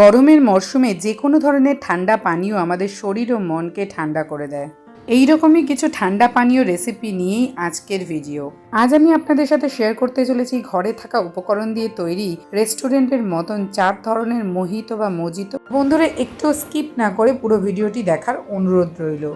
গরমের মরশুমে যে কোনো ধরনের ঠান্ডা পানীয় আমাদের শরীর ও মনকে ঠান্ডা করে দেয়। এই রকমই কিছু ঠান্ডা পানীয় রেসিপি নিয়েই আজকের ভিডিও আজ আমি আপনাদের সাথে শেয়ার করতে চলেছি ঘরে থাকা উপকরণ দিয়ে তৈরি রেস্টুরেন্টের মতন চার ধরনের মোহিত বা মজিত। বন্ধুরা, একটু স্কিপ না করে পুরো ভিডিওটি দেখার অনুরোধ রইল।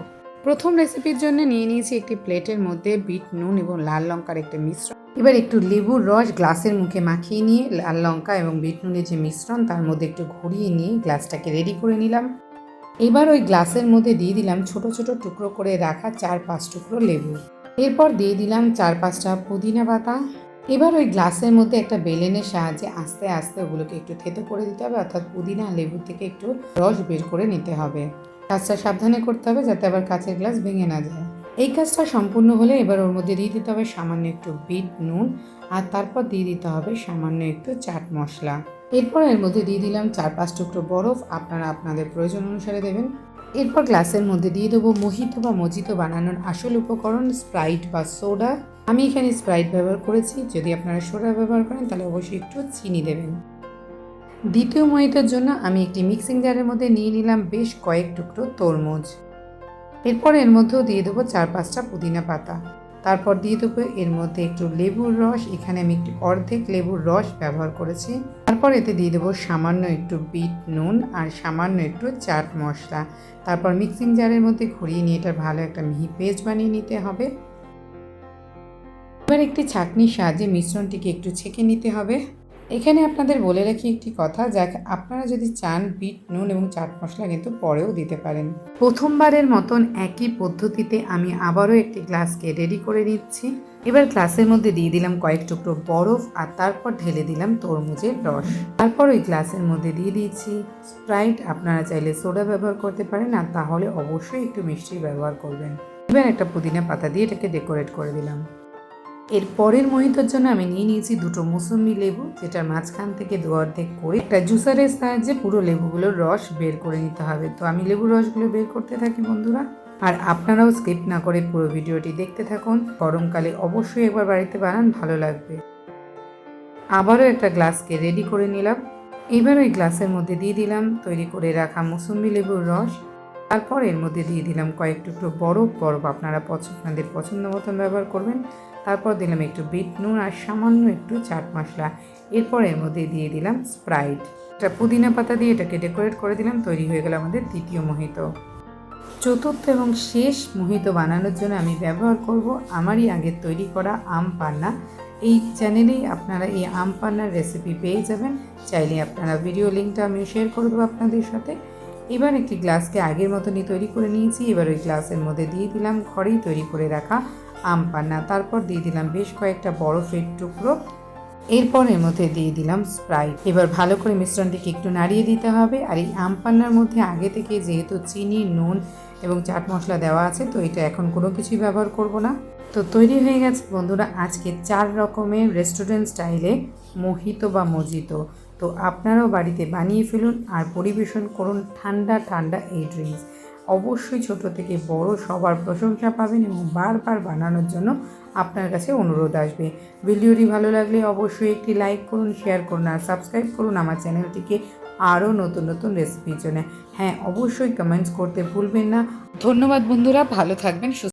প্রথম রেসিপির জন্য নিয়ে নিয়েছি একটি প্লেটের মধ্যে বিট, নুন এবং লাল লঙ্কার একটা মিশ্রণ। এবার একটু লেবুর রস গ্লাসের মুখে মাখিয়ে নিয়ে লাল লঙ্কা এবং বিট, নুনের যে মিশ্রণ তার মধ্যে একটু ঘুরিয়ে নিয়ে গ্লাসটাকে রেডি করে নিলাম। এবার ওই গ্লাসের মধ্যে দিয়ে দিলাম ছোট ছোট টুকরো করে রাখা চার, পাঁচ টুকরো লেবু। এরপর দিয়ে দিলাম চার পাঁচটা পুদিনা পাতা। এবার ওই গ্লাসের মধ্যে একটা বেলেনের সাহায্যে আস্তে আস্তে ওগুলোকে একটু থেতো করে দিতে হবে, অর্থাৎ পুদিনা লেবু থেকে একটু রস বের করে নিতে হবে। কাজটা সাবধানে করতে হবে যাতে আবার কাঁচের গ্লাস ভেঙে না যায়। এই কাজটা সম্পূর্ণ হলে এবার ওর মধ্যে দিয়ে দিতে হবে সামান্য একটু বিট, নুন, আর তারপর দিয়ে দিতে হবে সামান্য একটু চাট মশলা। এরপর এর মধ্যে দিয়ে দিলাম চার পাঁচ টুকরো বরফ, আপনারা আপনাদের প্রয়োজন অনুসারে দেবেন। এরপর গ্লাসের মধ্যে দিয়ে দেবো মোহিত বা মজিত বানানোর আসল উপকরণ, স্প্রাইট বা সোডা। আমি এখানে স্প্রাইট ব্যবহার করেছি, যদি আপনারা সোডা ব্যবহার করেন তাহলে অবশ্যই একটু চিনি দেবেন। দ্বিতীয় মহিতের জন্য আমি একটি মিক্সিং জারের মধ্যে নিয়ে নিলাম বেশ কয়েক টুকরো তরমুজ। এরপর এর মধ্যেও দিয়ে দেবো চার পাঁচটা পুদিনা পাতা। তারপর দিয়ে দেবো এর মধ্যে একটু লেবুর রস, এখানে আমি একটু অর্ধেক লেবুর রস ব্যবহার করেছি। তারপর এতে দিয়ে দেবো সামান্য একটু বিট নুন আর সামান্য একটু চাট মশলা। তারপর মিক্সিং জারের মধ্যে ঘুরিয়ে নিয়ে এটার ভালো একটা মিহি পেস্ট বানিয়ে নিতে হবে। এবার একটি ছাঁকনির সাহায্যে মিশ্রণটিকে একটু ছেঁকে নিতে হবে। এখানে আপনাদের বলে রাখি একটি কথা, যাক আপনারা যদি চান বিট, নুন এবং চাট মশলা কিন্তু পরেও দিতে পারেন। প্রথমবারের মতন একই পদ্ধতিতে আমি আবারও একটি গ্লাসকে রেডি করে নিচ্ছি। এবার গ্লাসের মধ্যে দিয়ে দিলাম কয়েক টুকরো বরফ আর তারপর ঢেলে দিলাম তরমুজের রস। তারপর ওই গ্লাসের মধ্যে দিয়ে দিয়েছি স্প্রাইট। আপনারা চাইলে সোডা ব্যবহার করতে পারেন আর তাহলে অবশ্যই একটু মিষ্টি ব্যবহার করবেন। এবার একটা পুদিনা পাতা দিয়ে এটাকে ডেকোরেট করে দিলাম। এর পরের মোহিতর জন্য আমি নিয়ে নিয়েছি দুটো মৌসুমি লেবু, যেটার মাঝখান থেকে দু অর্ধেক করে একটা জুসারের সাহায্যে পুরো লেবুগুলোর রস বের করে নিতে হবে। তো আমি লেবুর রসগুলো বের করতে থাকি, বন্ধুরা। আর আপনারাও স্কিপ না করে পুরো ভিডিওটি দেখতে থাকুন। গরমকালে অবশ্যই একবার বাড়িতে বানান, ভালো লাগবে। আবারও একটা গ্লাসকে রেডি করে নিলাম। এবার ওই গ্লাসের মধ্যে দিয়ে দিলাম, তৈরি করে রাখা মৌসুমি লেবুর রস। তারপর এর মধ্যে দিয়ে দিলাম কয়েক টুকরো বরফ। বরফ আপনারা আপনাদের পছন্দ মতন ব্যবহার করবেন। তারপর দিলাম একটু বিট নুন আর সামান্য একটু চাট মশলা। এরপর এর মধ্যে দিয়ে দিলাম স্প্রাইট। একটা পুদিনা পাতা দিয়ে এটাকে ডেকোরেট করে দিলাম, তৈরি হয়ে গেল আমাদের দ্বিতীয় মোহিত। চতুর্থ এবং শেষ মোহিত বানানোর জন্য আমি ব্যবহার করব আমারই আগের তৈরি করা আম পান্না। এই চ্যানেলেই আপনারা এই আম পান্নার রেসিপি পেয়ে যাবেন। চাইলে আপনারা ভিডিও লিঙ্কটা আমি শেয়ার করে দেবো আপনাদের সাথে। এবার একটি গ্লাসকে আগের মতনই তৈরি করে নিয়েছি, এবার ওই গ্লাসের মধ্যে দিয়ে দিলাম, ঘরেই তৈরি করে রাখা আম পান্না। তারপর দিয়ে দিলাম বেশ কয়েকটা বরফের টুকরো। এরপর এর মধ্যে দিয়ে দিলাম স্প্রাইট। এবার ভালো করে মিশ্রণটিকে একটু নাড়িয়ে দিতে হবে। আর এই আম পান্নার মধ্যে আগে থেকে যেহেতু চিনি, নুন এবং চাট মশলা দেওয়া আছে, তো এটা এখন কোনো কিছুই ব্যবহার করব না। তো তৈরি হয়ে গেছে বন্ধুরা আজকে চার রকমের রেস্টুরেন্ট স্টাইলে মোহিত বা মজিত। তো আপনারাও বাড়িতে বানিয়ে ফেলুন আর পরিবেশন করুন ঠান্ডা ঠান্ডা এই ড্রিঙ্কস অবশ্যই ছোট থেকে বড় সবার প্রশংসা পাবেন এবং বারবার বানানোর জন্য আপনার কাছে অনুরোধ আসবে। ভিডিওটি ভালো লাগলে অবশ্যই একটি লাইক করুন শেয়ার করুন আর সাবস্ক্রাইব করুন আমার চ্যানেলটিকে আরও নতুন নতুন রেসিপির জন্য। হ্যাঁ অবশ্যই কমেন্টস করতে ভুলবেন না। ধন্যবাদ বন্ধুরা, ভালো থাকবেন, সুস্থ